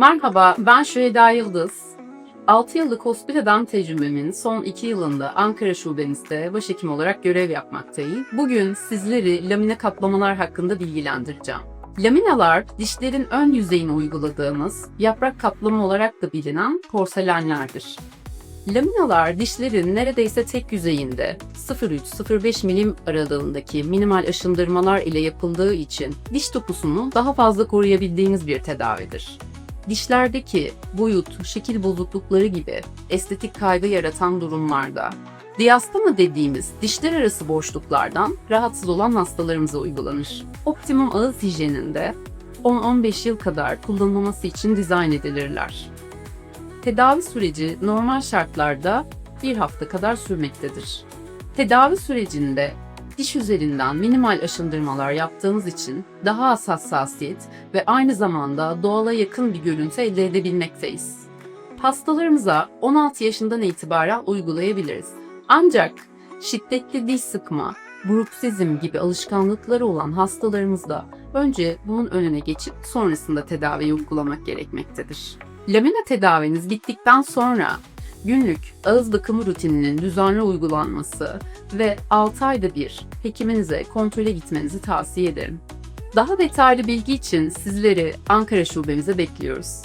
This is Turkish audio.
Merhaba, ben Şüheda Yıldız. 6 yıllık hospiteden tecrübemin son 2 yılında Ankara Şubemizde başhekim olarak görev yapmaktayım. Bugün sizleri lamine kaplamalar hakkında bilgilendireceğim. Laminalar, dişlerin ön yüzeyine uyguladığımız yaprak kaplama olarak da bilinen porselenlerdir. Laminalar dişlerin neredeyse tek yüzeyinde 0,3-0,5 milim aralığındaki minimal aşındırmalar ile yapıldığı için diş dokusunu daha fazla koruyabildiğiniz bir tedavidir. Dişlerdeki boyut, şekil bozuklukları gibi estetik kaygı yaratan durumlarda diastema dediğimiz dişler arası boşluklardan rahatsız olan hastalarımıza uygulanır. Optimum ağız hijyeninde 10-15 yıl kadar kullanılması için dizayn edilirler. Tedavi süreci normal şartlarda bir hafta kadar sürmektedir. Tedavi sürecinde diş üzerinden minimal aşındırmalar yaptığımız için daha az hassasiyet ve aynı zamanda doğala yakın bir görüntü elde edebilmekteyiz. Hastalarımıza 16 yaşından itibaren uygulayabiliriz. Ancak şiddetli diş sıkma, bruksizm gibi alışkanlıkları olan hastalarımızda önce bunun önüne geçip sonrasında tedavi uygulamak gerekmektedir. Lamina tedaviniz bittikten sonra günlük ağız bakımı rutininin düzenli uygulanması ve 6 ayda bir hekiminize kontrole gitmenizi tavsiye ederim. Daha detaylı bilgi için sizleri Ankara şubemize bekliyoruz.